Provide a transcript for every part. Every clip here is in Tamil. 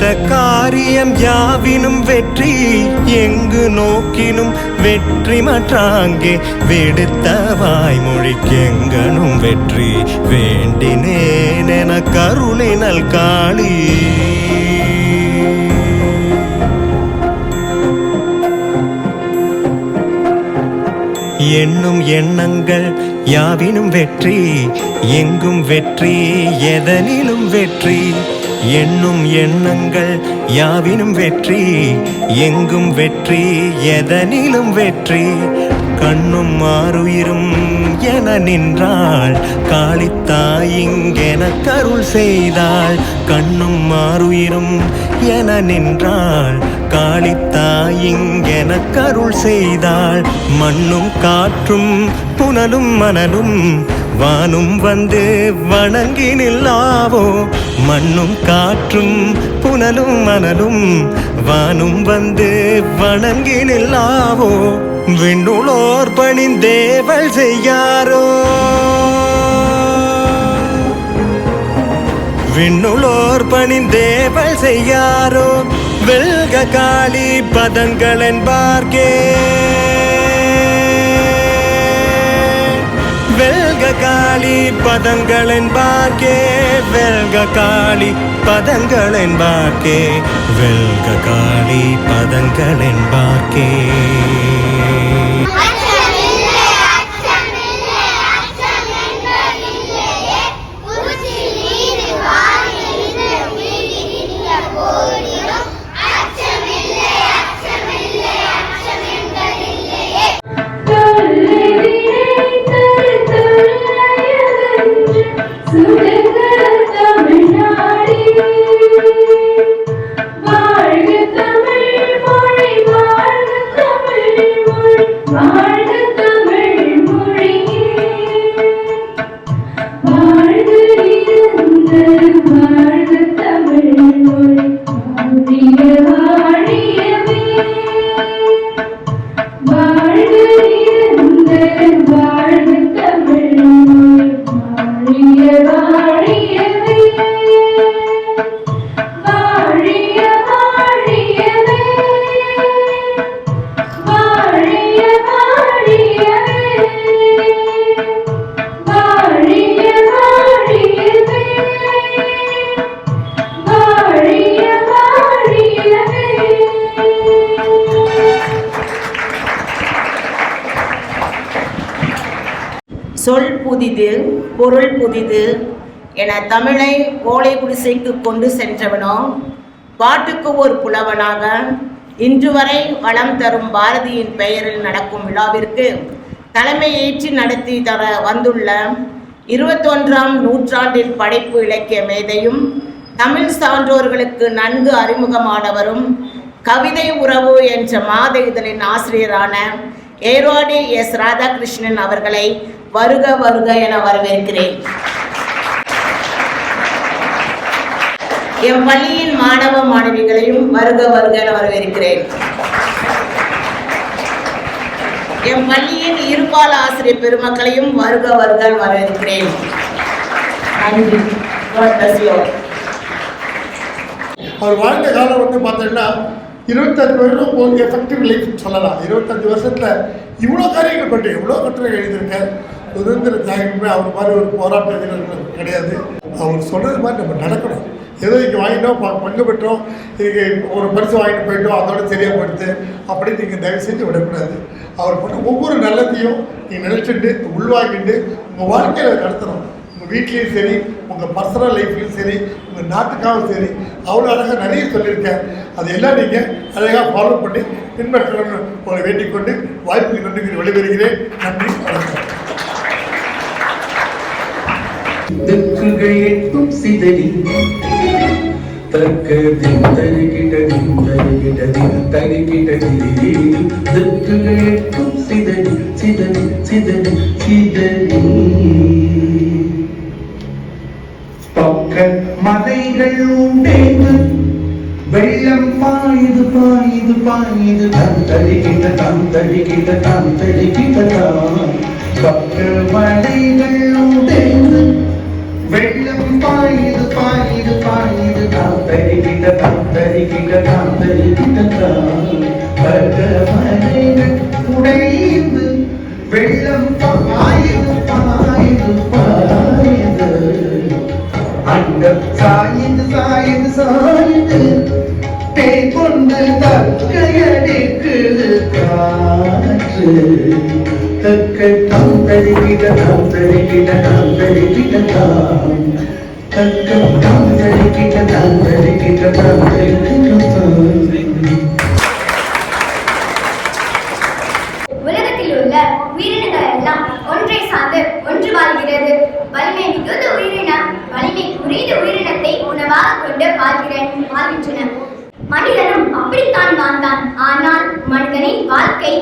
எடுத்த காரியம் யாவினும் வெற்றி எங்கு நோக்கினும் வெற்றி மற்றாங்கே. விடுத்த வாய்மொழிக்கெங்கனும் வெற்றி வேண்டினேன் என கருளினல் காளி. எண்ணும் எண்ணங்கள் யாவினும் வெற்றி எங்கும் வெற்றி எதனிலும் வெற்றி. எண்ணும் எண்ணங்கள் யாவினும் வெற்றி எங்கும் வெற்றி எதனிலும் வெற்றி. கண்ணும் மாறுயிரும் என நின்றாள் காளித்தாயிங்கென கருள் செய்தாள். கண்ணும் மாறுயிரும் என நின்றாள் காளித்தாயிங்கென கருள் செய்தாள். மண்ணும் காற்றும் புனலும் மணலும் வானும் வந்து வணங்கி நில்லாவோ மண்ணும் காற்றும் புனலும் மணலும் வானும் வந்து வணங்கி நில்லாவோ விண்ணுளோர் பணிந்தேவள் செய்யாரோ? விண்ணுளோர் பணிந்தேவள் செய்யாரோ? வெல்க காளி பதங்கள் என்பார்கே வெல்க காளி பதங்கள் என்பார்க்கே வெல்க காளி பதங்கள் என்பார்க்கே வெல்க காளி பதங்கள் சொல் புதிது பொருள் புதிது என தமிழை ஓலை குடிசைக்கு கொண்டு சென்றவனோ பாட்டுக்கு ஒரு புலவனாக இன்று வரை வளம் தரும் பாரதியின் பெயரில் நடக்கும் விழாவிற்கு தலைமை ஏற்றி நடத்தி தர வந்துள்ள இருபத்தொன்றாம் நூற்றாண்டின் படைப்பு இலக்கிய மேதையும் தமிழ் சான்றோர்களுக்கு நன்கு அறிமுகமானவரும் கவிதை உறவு என்ற மாத இதழின் ஆசிரியரான ஏரோடி எஸ். ராதாகிருஷ்ணன் அவர்களை வருக வருக என வரவேற்கிறேன். என் பள்ளியின் மாணவ மாணவிகளையும் வருக வருக என வரவேற்கிறேன். என் பள்ளியின் இருபால ஆசிரியர் பெருமக்களையும் வருக வருக வரவேற்கிறேன். நன்றி. அவர் வாழ்ந்த காலம் வந்து பார்த்தீங்கன்னா இருபத்தஞ்சு வருடம் ஒரு எஃபெக்டிவ் லைஃப் சொல்லலாம். இருபத்தஞ்சு வருஷத்தில் இவ்வளோ காரியங்கள் பண்ணி எவ்வளோ கட்டுரை எழுதியிருக்கேன் சுதந்திர தியாகமே அவர் மாதிரி ஒரு போராட்ட வீரர்கள் கிடையாது. அவர் சொல்கிறது மாதிரி நம்ம நடக்கணும். ஏதோ இங்கே வாங்கிட்டோம் பங்கு பெற்றோம் இங்கே ஒரு பரிசு வாங்கிட்டு போயிட்டோம் அதோட சரியாக அப்படின்னு நீங்கள் தயவு செஞ்சு விடக்கூடாது. அவர் பண்ண ஒவ்வொரு நல்லத்தையும் நீங்கள் நினச்சிட்டு உள்வாங்கிட்டு உங்கள் வாழ்க்கையில் நடத்தணும். உங்கள் வீட்லேயும் சரி உங்கள் பர்சனல் லைஃப்லையும் சரி உங்கள் நாட்டுக்காகவும் சரி. அவ்வளோ அழகாக நிறைய சொல்லியிருக்கேன். அது எல்லாம் நீங்கள் அழகாக ஃபாலோ பண்ணி பின்பற்றணும்னு உங்களை வேண்டிக் கொண்டு வாய்ப்புக்கு நன்றி விடைபெறுகிறேன். நன்றி வணக்கம். திக்குகள் எட்டும் சிதறி. தக்க தருகிட தருகிட தருகிட திக்குகள் எட்டும் சிதறி சிதறி சிதறி சிதறி. பக்க மலைகள் உண்டேந்து வெள்ளம் பாயுது பாயுது பாயுது. தம் தருகிட தம் தருகிட தம் தருகிட பக்க மலைகள் உடைந்து வெள்ளம் பாயுது பாயுது பாயுது தாம் தருகிட தாம் தருகிட தாம் தருகிட பகவனைகள் உடைந்து வெள்ளம் பாயுது பாயுது பாயுது அந்த சாயுது சாயுது சாயுது பேய் கொண்டு தக்கையடிக்குது காற்று. கற்கள் தாம் தருகிட தாம் தருகிட தாம். தருகிட தாம் தக்க தாம் தருகிட தாம். தருகிட தாம் தருகிட தாம் உலகத்தில் உள்ள உயிரினங்கள் எல்லாம் ஒன்றை சார்ந்து ஒன்று வாழ்கிறது. வலிமை மிகுந்த உயிரினம் வலிமை குறைந்த உயிரினத்தை உணவாக கொண்டு வாழ்கிறேன் வாழ்கின்றன. மனிதனும் அப்படித்தான் வாழ்ந்தான். ஆனால் மனிதனின் வாழ்க்கை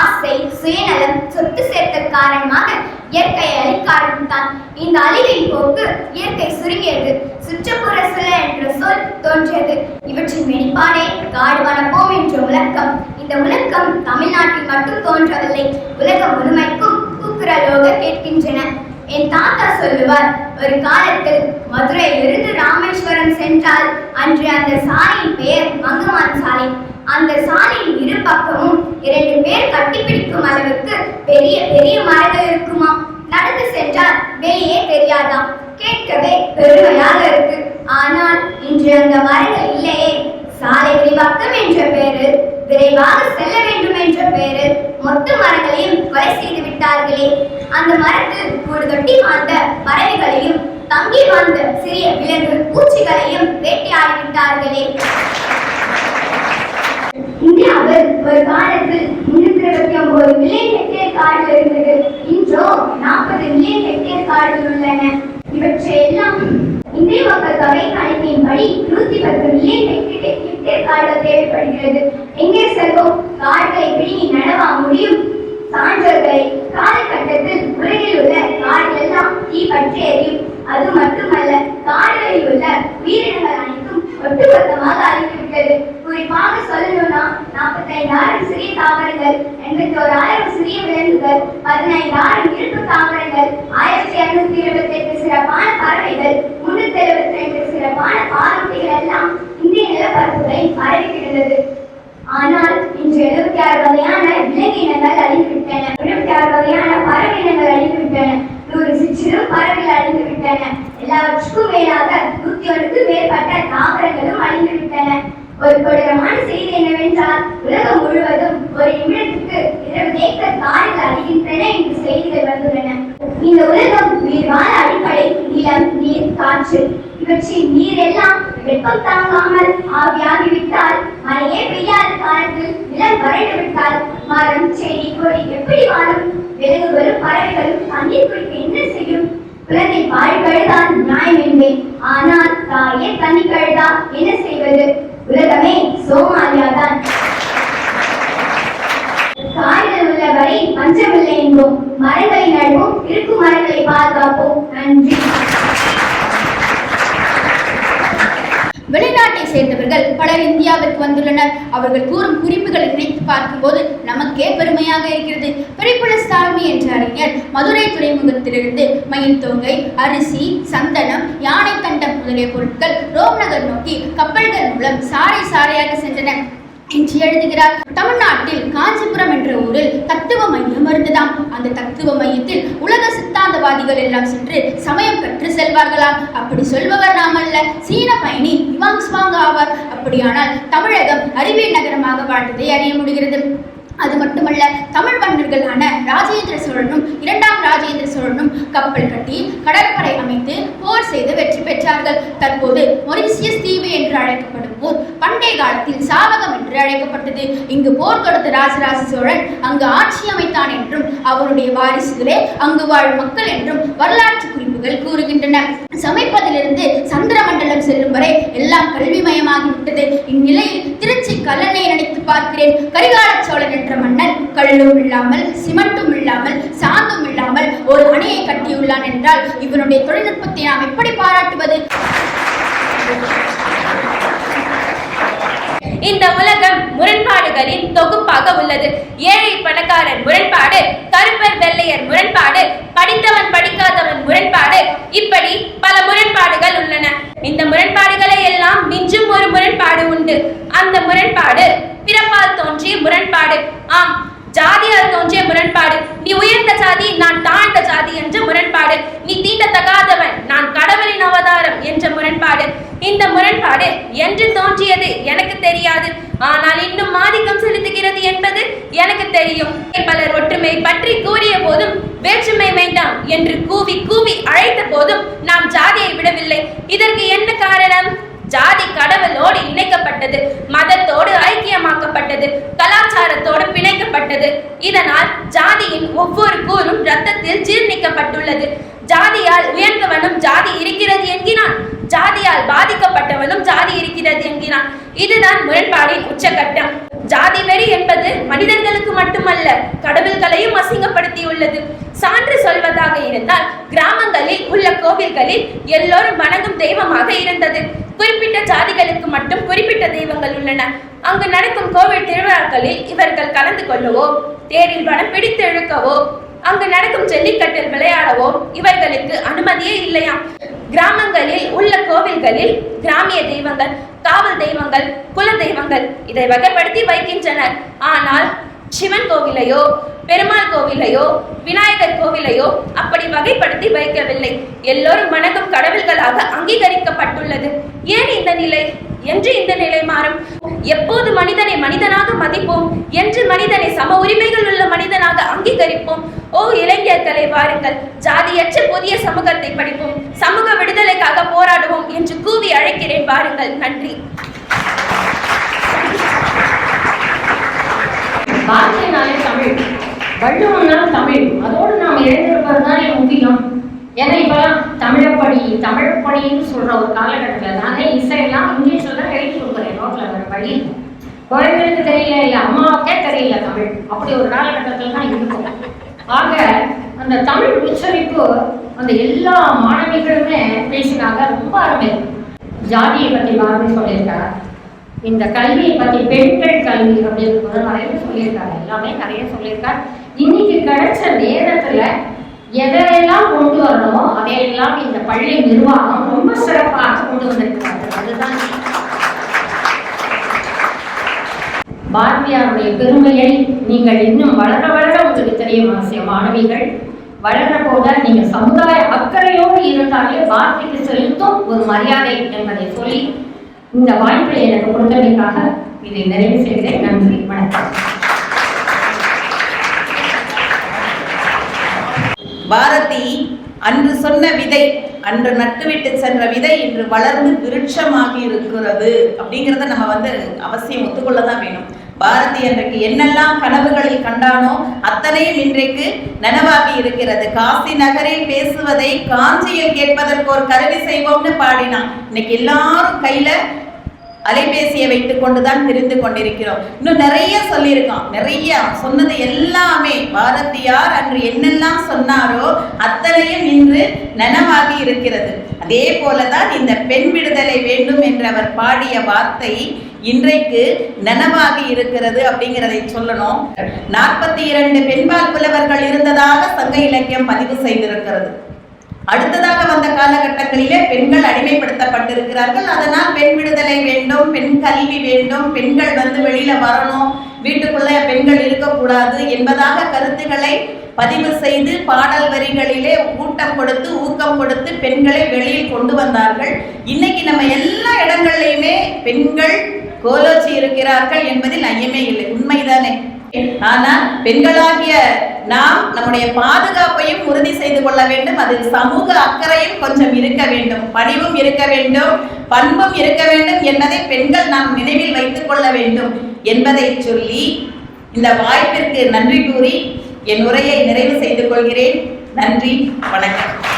ஆசை சுயநலம் சொத்து சேர்த்த காரணமாக இயற்கையை அழிக்க ஆரம்பித்தான். இந்த அழிவின் போக்கு இயற்கை சுருங்கியது. சுற்றுப்புற சூழல் என்ற சொல் தோன்றியது. இவற்றின் வெளிப்பாடே காடு வளர்ப்போம் என்ற முழக்கம். இந்த முழக்கம் தமிழ்நாட்டில் மட்டும் தோன்றவில்லை. உலகம் முழுமைக்கும் கூக்குரலோக கேட்கின்றன. என் தாத்தா சொல்லுவார் ஒரு காலத்தில் மதுரையிலிருந்து ராமேஸ்வரம் சென்றால் அன்று அந்த சாலையின் பெயர் மங்கமான் சாலை. அந்த சாலையின் இரு பக்கமும் இரண்டு பேர் கட்டிப்பிடிக்கும் அளவுக்கு பெரிய பெரிய மரங்கள் இருக்குமா நடந்து சென்றால் வெளியே தெரியாதாம். கேட்கவே பெருமையாக இருக்கு. ஆனால் இன்று அந்த மரங்கள் இல்லையே. சாலை விரிவாக்கம் என்ற பெயரில் விரைவாக செல்ல வேண்டும் என்ற பெயரில் மொத்த மரங்களையும் கொலை செய்து விட்டார்களே. அந்த மரத்தில் ஒரு தொட்டி வாழ்ந்த பறவைகளையும் தங்கி வாழ்ந்த சிறிய விலங்கு பூச்சிகளையும் வேட்டையாடி விட்டார்களே. இந்தியாவில் ஒரு காலத்தில் முன்னூத்தி இருபத்தி ஒன்பது மில்லியன் ஹெக்டேர் காடுகள் இருந்தது. இன்றோ நாற்பது மில்லியன் ஹெக்டேர் காடுகள் உள்ளன. இவற்றை எல்லாம் இந்திய மக்கள் தொகை கணக்கின்படி நூத்தி பத்து மில்லியன் ஹெக்டேர் ஹெக்டேர் தேவைப்படுகிறது. எங்கே செல்வோம்? கார்களை பிடுங்கி நடவா முடியும்? சான்றோர்களை காலகட்டத்தில் உலகில் உள்ள காடுகள் தீ பற்றி எரியும் அது மட்டுமல்ல காடுகளில் உள்ள உயிரினங்கள் அனைத்தும் ஒட்டுமொத்தமாக அழிந்துவிட்டது. குறிப்பாக சொல்லணும்னா நாற்பத்தைந்தாயிரம் சிறிய தாவரங்கள் எண்பத்தி எண்பத்தோராயிரம் சிறிய விலங்குகள் பதினைந்தாயிரம் இருப்பு தாவரங்கள் ஆயிரத்தி இருநூத்தி இருபத்தி எட்டு சிறப்பான பறவைகள் முன்னூத்தி எழுபத்தி ரெண்டு சிறப்பான பாலூட்டிகள் எல்லாம் காலத்தில் நிலம் வறண்டு விட்டால் மரம் செடி கொடி எப்படி வாழும்? விலங்குகளும் பறவைகளும் தண்ணீர் குடிக்க என்ன செய்யும்? குழந்தை பால் கழுதான் நியாயம் என்பேன். ஆனால் தாயே தண்ணி கழுதா? என்ன செய்வது? உலகமே சோமாலியாதான். காடுகள் உள்ளவரை பஞ்சமில்லை என்போம். மரங்களை நடுவோம் இருக்கும் மரங்களை பாதுகாப்போம். நன்றி. வெளிநாட்டை சேர்ந்தவர்கள் பலர் இந்தியாவிற்கு வந்துள்ளனர். அவர்கள் கூறும் குறிப்புகளை நினைத்து பார்க்கும்போது நமக்கே பெருமையாக இருக்கிறது. பெரிப்புலஸ் தாழ்மை என்ற அறிஞர் மதுரை துறைமுகத்திலிருந்து மயில் தொங்கை அரிசி சந்தனம் யானை தண்டம் முதலிய பொருட்கள் ரோம் நகர் நோக்கி கப்பல்கள் மூலம் சாறை சாறையாக சென்றன என்று எழுதுகிறார். தமிழ்நாட்டில் காஞ்சிபுரம் என்ற ஊரில் தத்துவ மையம் இருந்ததாம் அந்த தத்துவ மையத்தில் உலக சித்தாந்தவாதிகள் எல்லாம் சென்று சமயம் கற்று செல்வார்களாம். அப்படி சொல்பவர் நாம் அல்ல சீன பயணி இவாங் ஸ்வாங் ஆவார். அப்படியானால் தமிழகம் அறிவியல் நகரமாக வாழ்ந்ததை அறிய முடிகிறது. அது மட்டுமல்ல தமிழ் மன்னர்களான ராஜேந்திர சோழனும் இரண்டாம் ராஜேந்திர சோழனும் கப்பல் கட்டி கடற்படை அமைத்து போர் செய்து வெற்றி பெற்றார்கள். தற்போது மொரிசியஸ் தீவு என்று அழைக்கப்படும் ஊர் பண்டைய காலத்தில் சாவகம் என்று அழைக்கப்பட்டது. இங்கு போர் தொடுத்த ராஜராஜ சோழன் அங்கு ஆட்சி அமைத்தான் என்றும் அவருடைய வாரிசுகளே அங்கு வாழும் மக்கள் என்றும் வரலாற்று குறிப்புகள் கூறுகின்றன. சமைப்பதிலிருந்து சந்திரமண்டலம் செல்லும் வரை எல்லாம் கல்விமயமாகிவிட்டது. இந்நிலையில் திருச்சி கல்லணை நினைத்து பார்க்கிறேன். கரிகால சோழன் என்ற மன்னன் கல்லும் இல்லாமல் சிமெண்ட்டும் இல்லாமல் சாந்தும் இல்லாமல் இல்லாமல் ஒரு அணையை கட்டியுள்ளான் என்றால் இவனுடைய தொழில்நுட்பத்தை நாம் எப்படி பாராட்டுவது? இந்த உலகம் முரண்பாடுகளின் தொகுப்பாக உள்ளது. ஏழை பணக்காரன் முரண்பாடு கருப்பர் வெள்ளையர் முரண்பாடு படித்தவன் படிக்காதவன் முரண்பாடு இப்படி பல முரண்பாடுகள் உள்ளன. இந்த முரண்பாடுகளை எல்லாம் மிஞ்சும் ஒரு முரண்பாடு உண்டு. அந்த முரண்பாடு பிறப்பால் தோன்றிய முரண்பாடு. ஆம் ஜாதியால் தோன்றிய முரண்பாடு. நீ உயர்ந்த ஜாதி நான் தாழ்ந்த ஜாதி என்ற முரண்பாடு. நீ தீண்டத்தகாதவன் நான் கடவுளின் அவதாரம் என்ற முரண்பாடு. இந்த முரண்பாடு என்று தோன்றியது எனக்கு தெரியாது. ஆனால் இன்னும் ஆதிக்கம் செலுத்துகிறது என்பது எனக்கு தெரியும். பலர் ஒற்றுமை பற்றி கூறிய போதும் வேற்றுமை வேண்டாம் என்று கூவி கூவி அழைத்த போதும் நாம் ஜாதியை விடவில்லை. இதற்கு என்ன காரணம்? ஜாதி கடவுளோடு இணைக்கப்பட்டது மதத்தோடு ஐக்கியமாக்கப்பட்டது கலாச்சாரத்தோடு பிணைக்கப்பட்டது. இதனால் ஜாதியின் ஒவ்வொரு கூறும் ரத்தத்தில் ஜீர்ணிக்கப்பட்டுள்ளது. ஜாதியால் உயர்ந்தவனும் ஜாதி இருக்கிறது என்கிறான். ஜாதியால் பாதிக்கப்பட்டவனும் ஜாதி இருக்கிறது என்கிறான். இதுதான் முரண்பாடின் உச்சகட்டம். ஜாதி வெறி என்பது மனிதர்களுக்கு மட்டுமல்ல கடவுள்களையும் அசிங்கப்படுத்தியுள்ளது. சான்று சொல்வதாக இருந்தால் கிராமங்களில் உள்ள கோவில்களில் எல்லோரும் வணங்கும் தெய்வமாக இருந்தது. குறிப்பிட்ட ஜாதிகளுக்கு மட்டும் குறிப்பிட்ட தெய்வங்கள் உள்ளன. அங்கு நடக்கும் கோவில் திருவிழாக்களில் இவர்கள் கலந்து கொள்ளவோ தேரில் வனம் பிடித்து இழுக்கவோ அங்கு நடக்கும் ஜல்லிக்கட்டில் விளையாடவோ இவர்களுக்கு அனுமதியே இல்லையாம். கிராமங்களில் உள்ள கோவில்களில் கிராமிய தெய்வங்கள் காவல் தெய்வங்கள் குல தெய்வங்கள் இதை வகைப்படுத்தி வைக்கின்றனர். ஆனால் சிவன் கோவிலையோ பெருமாள் கோவிலையோ விநாயகர் கோவிலையோ அப்படி வகைப்படுத்தி வைக்கவில்லை. எல்லோரும் வணக்கம் கடவுள்களாக அங்கீகரிக்கப்பட்டுள்ளது. ஏன் இந்த நிலை? என்று இந்த நிலை மாறும். எப்போது மனிதனை மனிதனாக மதிப்போம்? என்று மனிதனை சம உரிமைகள் உள்ள மனிதனாக அங்கீகரிப்போம்? ஓ இளைஞர்களை வாருங்கள். ஜாதியற்ற புதிய சமூகத்தை படிப்போம். சமூக விடுதலைக்காக போராடுவோம் என்று கூவி அழைக்கிறேன் வாருங்கள். நன்றி. பாரதியனாலே தமிழ். வள்ளுவம்னாலும் தமிழ். அதோடு நாம் இழந்திருப்பது தான் முக்கியம் ஏன்னா இப்பெல்லாம் தமிழப்படி தமிழப்படின்னு சொல்ற ஒரு காலகட்டத்தில் நானே இசையெல்லாம் இங்கிலீஷில் தான் எழுதி கொடுக்குறேன் நோட்டில் வேறு வழி குழந்தைகளுக்கு தெரியல இல்லை அம்மாவுக்கே தெரியல தமிழ். அப்படி ஒரு காலகட்டத்தில் தான் இருக்கும். ஆக அந்த தமிழ் உச்சரிப்பு அந்த எல்லா மாணவிகளுமே பேசினாங்க. ரொம்ப அருமை. ஜாதியை பற்றி பாரதி சொல்லியிருக்கார். இந்த கல்வியை பற்றி பெண்கள் கல்வி அப்படின்றது நிறைய சொல்லியிருக்காரு. எல்லாமே நிறைய சொல்லியிருக்காரு. இன்னைக்கு கிடைச்ச நேரத்துல எதையெல்லாம் கொண்டு வரணுமோ அதையெல்லாம் இந்த பள்ளி நிர்வாகம் ரொம்ப சிறப்பாக கொண்டு வந்திருக்காங்க அதுதான் பாரதியாருடைய பெருமையை நீங்கள் இன்னும் வளர வளர உங்களுக்கு தெரியும் ஆசிய மாணவிகள் வளர்ற போத நீங்க சமுதாய அக்கறையோடு இருந்தாலே வார்த்தைக்கு செலுத்தும் ஒரு மரியாதை என்பதை சொல்லி இந்த வாய்ப்பை எனக்கு கொடுத்தமைக்காக இதை நிறைவு செய்கிறேன். நன்றி. வணக்கம். பாரதி அன்று சொன்ன விதை அன்று நட்டுவிட்டு சென்ற விதை இன்று வளர்ந்து விருட்சமாகி இருக்கிறது. அப்படிங்கிறத நம்ம வந்து அவசியம் ஒத்துக்கொள்ள தான் வேணும். பாரதி அன்றைக்கு என்னெல்லாம் கனவுகளில் கண்டானோ அத்தனையும் இன்றைக்கு நனவாகி இருக்கிறது. காசி நகரில் பேசுவதை காஞ்சியில் கேட்பதற்கு ஒரு கருவி செய்வோம்னு பாடினான். இன்னைக்கு எல்லாரும் கையில அலைபேசியை வைத்துக் கொண்டுதான் தெரிந்து கொண்டிருக்கிறோம். இன்னும் நிறைய சொல்லியிருக்கான். நிறைய சொன்னது எல்லாமே பாரதியார் அன்று என்னெல்லாம் சொன்னாரோ அத்தனையும் இன்று நனவாகி இருக்கிறது. அதே போலதான் இந்த பெண் விடுதலை வேண்டும் என்று அவர் பாடிய வார்த்தை இன்றைக்கு நனவாகி இருக்கிறது அப்படிங்கிறதை சொல்லணும். நாற்பத்தி இரண்டு பெண்பால் புலவர்கள் இருந்ததாக சங்க இலக்கியம் பதிவு செய்திருக்கிறது. அடுத்ததாக வந்த காலகட்டங்களிலே பெண்கள் அடிமைப்படுத்தப்பட்டிருக்கிறார்கள். அதனால் பெண் விடுதலை வேண்டும் பெண் கல்வி வேண்டும் பெண்கள் வந்து வெளியில வரணும் வீட்டுக்குள்ள பெண்கள் இருக்கக்கூடாது என்பதாக கருத்துக்களை பதிவு செய்து பாடல் வரிகளிலே ஊட்டம் கொடுத்து ஊக்கம் கொடுத்து பெண்களை வெளியில் கொண்டு வந்தார்கள். இன்னைக்கு நம்ம எல்லா இடங்கள்லையுமே பெண்கள் கோலோச்சி இருக்கிறார்கள் என்பதில் ஐயமே இல்லை. உண்மைதானே? ஆனால் பெண்களாகிய நாம் நம்முடைய பாதுகாப்பையும் உறுதி செய்து கொள்ள வேண்டும். அதில் சமூக அக்கறையும் கொஞ்சம் இருக்க வேண்டும். பணிவும் இருக்க வேண்டும். பண்பும் இருக்க வேண்டும் என்பதை பெண்கள் நாம் நினைவில் வைத்துக் கொள்ள வேண்டும் என்பதை சொல்லி இந்த வாய்ப்பிற்கு நன்றி கூறி என் உரையை நிறைவு செய்து கொள்கிறேன். நன்றி. வணக்கம்.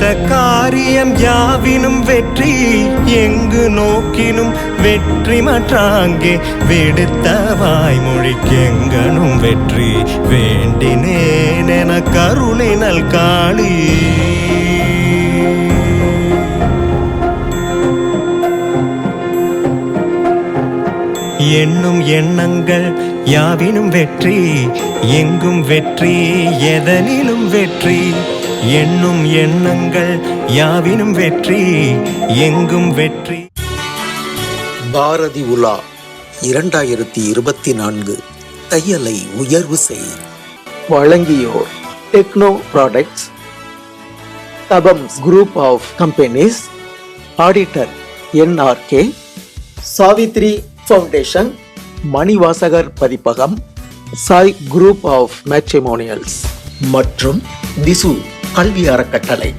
எடுத்த காரியம் யாவினும் வெற்றி எங்கு நோக்கினும் வெற்றி மற்றாங்கே. விடுத்த வாய்மொழிக்கெங்கனும் வெற்றி வேண்டினேன் என கருளினல் காளி. எண்ணும் எண்ணங்கள் யாவினும் வெற்றி எங்கும் வெற்றி எதனிலும் வெற்றி. எண்ணும் எண்ணங்கள் யாவினும் வெற்றி எங்கும் வெற்றி. பாரதி உலா இரண்டாயிரத்தி இருபத்தி நான்கு தையலை உயர்வு செய். வழங்கியோர் techno products தபம்ஸ் group of companies auditor NRK Savitri foundation Manivasagar Pathippagam Sai group of matrimonials மற்றும் திசு கல்வி அறக்கட்டளை.